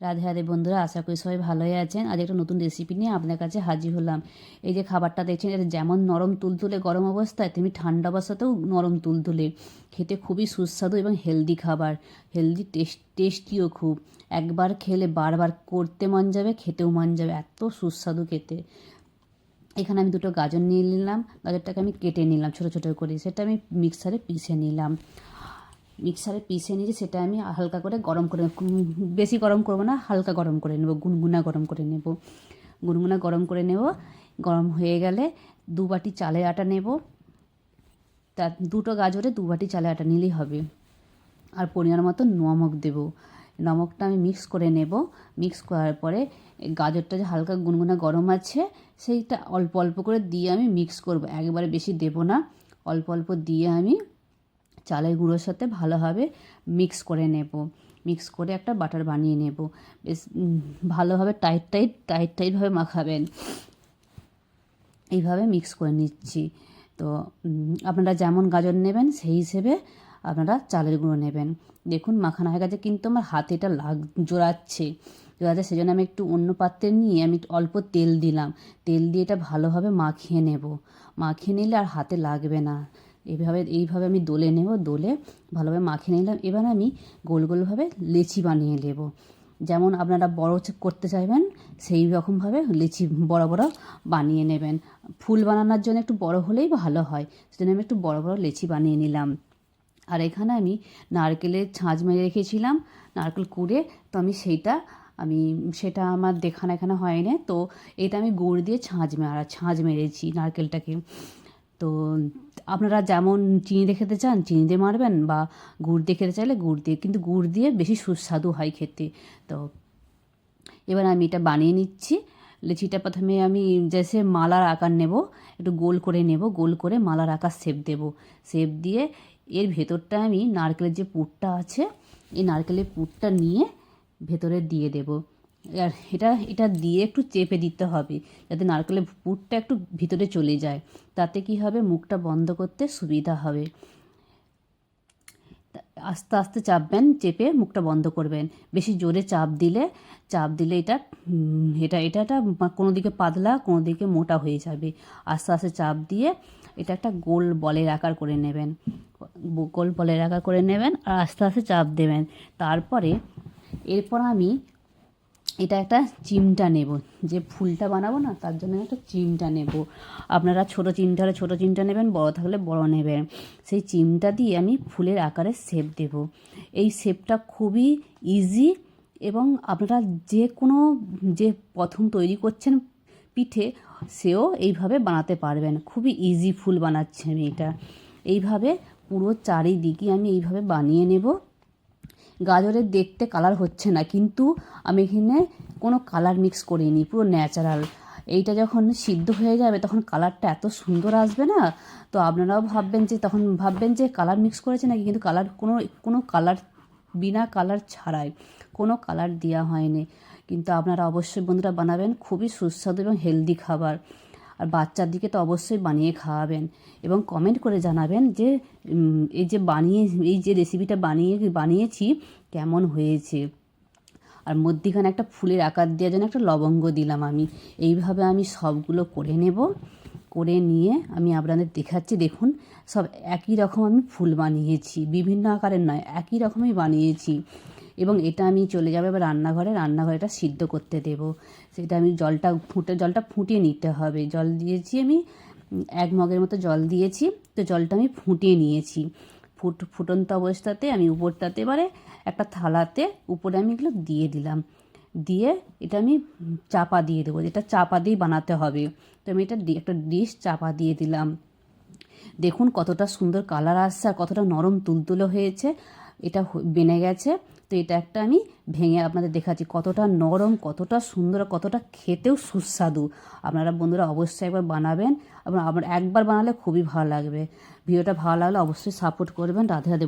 রাধে রাধে বন্ধুরা, আশা করি সবাই ভালোই আছেন। আজ একটা নতুন রেসিপি নিয়ে আপনার কাছে হাজির হলাম। এই যে খাবারটা দেখছেন, এটা যেমন নরম তুলতুলে গরম অবস্থায়, তেমনি ঠান্ডা অবস্থাতেও নরম তুলতুলে। খেতে খুবই সুস্বাদু এবং হেলদি খাবার। হেলদি টেস্ট টেস্টিও খুব। একবার খেলে বারবার করতে মন যাবে, খেতেও মন যাবে। এত সুস্বাদু খেতে। এখানে আমি দুটো গাজর নিয়ে নিলাম। গাজরটাকে আমি কেটে নিলাম ছোটো ছোটো করে। সেটা আমি মিক্সারে পিষে নিলাম। মিক্সারে পিষে নিয়ে সেটা আমি হালকা করে গরম করে বেশি গরম করব না, হালকা গরম করে নেব, গুনগুনা গরম করে নেব। গুনগুনা গরম করে নেব, গরম হয়ে গেলে দু বাটি চালের আটা নেব। তার দুটো গাজরে দু বাটি চালের আটা নিলেই হবে। আর পরিমাণ মতো নমক দেব। নমকটা আমি মিক্স করে নেব। মিক্স করার পরে গাজরটা যে হালকা গুনগুনা গরম আছে, সেইটা অল্প অল্প করে দিয়ে আমি মিক্স করব। একবারে বেশি দেব না। অল্প অল্প দিয়ে আমি চালের গুঁড়োর সাথে ভালোভাবে মিক্স করে নেব। মিক্স করে একটা বাটার বানিয়ে নেব। বেশ ভালোভাবে টাইট টাইট টাইট টাইটভাবে মাখাবেন। এইভাবে মিক্স করে নিচ্ছি। তো আপনারা যেমন গাজর নেবেন, সেই হিসেবে আপনারা চালের গুঁড়ো নেবেন। দেখুন, মাখানো হয়ে গেছে, কিন্তু আমার হাতে এটা লাগ, জোড়াচ্ছে। জোড়াচ্ছে, সেজন্য আমি একটু অন্য পাত্রে নিয়ে আমি অল্প তেল দিলাম। তেল দিয়ে এটা ভালোভাবে মাখিয়ে নেব। মাখিয়ে নিলে আর হাতে লাগবে না। এইভাবে এইভাবে আমি দোলে নেব, দোলে ভালোভাবে মাখিয়ে নিলাম। এবার আমি গোল গোলভাবে লেচি বানিয়ে নেব। যেমন আপনারা বড় করতে চাইবেন, সেই রকমভাবে লিচি বড় বড় বানিয়ে নেবেন। ফুল বানানোর জন্য একটু বড় হলেই ভালো হয়, সেজন্য আমি একটু বড় বড় লেচি বানিয়ে নিলাম। আর এখানে আমি নারকেলের ছাঁচ মেরে রেখেছিলাম, নারকেল কুড়ে, তো আমি সেইটা, আমি সেটা আমার দেখানো এখানে হয়নি। তো এটা আমি গুড় দিয়ে ছাঁচ মারা, ছাঁচ মেরেছি নারকেলটাকে। তো আপনারা যেমন চিনি দিয়ে খেতে চান, চিনি দিয়ে মারবেন বা গুড় দিয়ে খেতে চাইলে গুড় দিয়ে, কিন্তু গুড় দিয়ে বেশি সুস্বাদু হয় খেতে। তো এবার আমি এটা বানিয়ে নিচ্ছি। লিচিটা প্রথমে আমি জেসে মালার আকার নেব, একটু গোল করে নেব, গোল করে মালার আকার শেপ দেব। শেপ দিয়ে এর ভেতরটা আমি নারকেলের যে পুরটা আছে, এই নারকেলের পুরটা নিয়ে ভেতরে দিয়ে দেব। আর এটা এটা দিয়ে একটু চেপে দিতে হবে, যাতে নারকেলের পুরটা একটু ভিতরে চলে যায়। তাতে কি হবে? মুখটা বন্ধ করতে সুবিধা হবে। আস্তে আস্তে চাপবেন, চেপে মুখটা বন্ধ করবেন। বেশি জোরে চাপ দিলে চাপ দিলে এটা এটা এটা কোনো দিকে পাতলা কোনো দিকে মোটা হয়ে যাবে। আস্তে আস্তে চাপ দিয়ে এটা একটা গোল বলের আকার করে নেবেন। গোল বলের আকার করে নেবেন আর আস্তে আস্তে চাপ দেবেন। তারপরে, এরপর আমি এটা একটা চিমটা নেব। যে ফুলটা বানাবো না, তার জন্য একটা চিমটা নেব। আপনারা ছোট চিমটা হলে ছোটো চিমটা নেবেন, বড় থাকলে বড় নেবেন। সেই চিমটা দিয়ে আমি ফুলের আকারে শেপ দেব। এই শেপটা খুবই ইজি এবং আপনারা যে কোনো, যে প্রথম তৈরি করছেন পিঠে, সেও এইভাবে বানাতে পারবেন। খুবই ইজি ফুল বানাচ্ছি আমি এটা। এইভাবে পুরো চারিদিকে আমি এইভাবে বানিয়ে নেব। গাজরের দেখতে কালার হচ্ছে না, কিন্তু আমি এখানে কোনো কালার মিক্স করিনি, পুরো ন্যাচারাল এইটা যখন সিদ্ধ হয়ে যাবে, তখন কালারটা এত সুন্দর আসবে না? তো আপনারাও ভাববেন যে, তখন ভাববেন যে কালার মিক্স করেছে নাকি, কিন্তু কালার কোনো কোনো কালার বিনা কালার ছাড়াই কোনো কালার দেওয়া হয়নি। কিন্তু আপনারা অবশ্যই বন্ধুরা বানাবেন, খুবই সুস্বাদু এবং হেলদি খাবার। আর বাচ্চার দিকে তো অবশ্যই বানিয়ে খাওয়াবেন এবং কমেন্ট করে জানাবেন যে এই যে বানিয়ে, এই যে রেসিপিটা বানিয়ে, বানিয়েছি, কেমন হয়েছে? আর মধ্যিখানে একটা ফুলের আকার দেওয়ার জন্য একটা লবঙ্গ দিলাম আমি। এইভাবে আমি সবগুলো করে নেব, করে নিয়ে আমি আপনাদের দেখাচ্ছি। দেখুন, সব একই রকম আমি ফুল বানিয়েছি। বিভিন্ন আকারের নয়, একই রকমই বানিয়েছি। এবং এটা আমি চলে যাবে এবার রান্নাঘরে। রান্নাঘরে এটা সিদ্ধ করতে দেব। সেটা আমি জলটা ফুটে জলটা ফুটিয়ে নিতে হবে। জল দিয়েছি আমি এক মগের মতো জল দিয়েছি। তো জলটা আমি ফুটিয়ে নিয়েছি। ফুট ফুটন্ত অবস্থাতে আমি উপরটাতে এবারে একটা থালাতে উপরে আমি এগুলো দিয়ে দিলাম। দিয়ে এটা আমি চাপা দিয়ে দেবো। যেটা চাপা দিয়েই বানাতে হবে। তো আমি এটা একটা ডিশ চাপা দিয়ে দিলাম। দেখুন কতটা সুন্দর কালার আসছে আর কতটা নরম তুলতুলো হয়েছে। এটা বেনে গেছে। তো এটা একটা আমি ভেঙে আপনাদের দেখাচ্ছি কতটা নরম, কতটা সুন্দর, কতটা খেতেও সুস্বাদু। আপনারা বন্ধুরা অবশ্যই একবার বানাবেন। আপনার একবার বানালে খুবই ভালো লাগবে। ভিডিওটা ভালো লাগলে অবশ্যই সাপোর্ট করবেন। রাধে রাধে।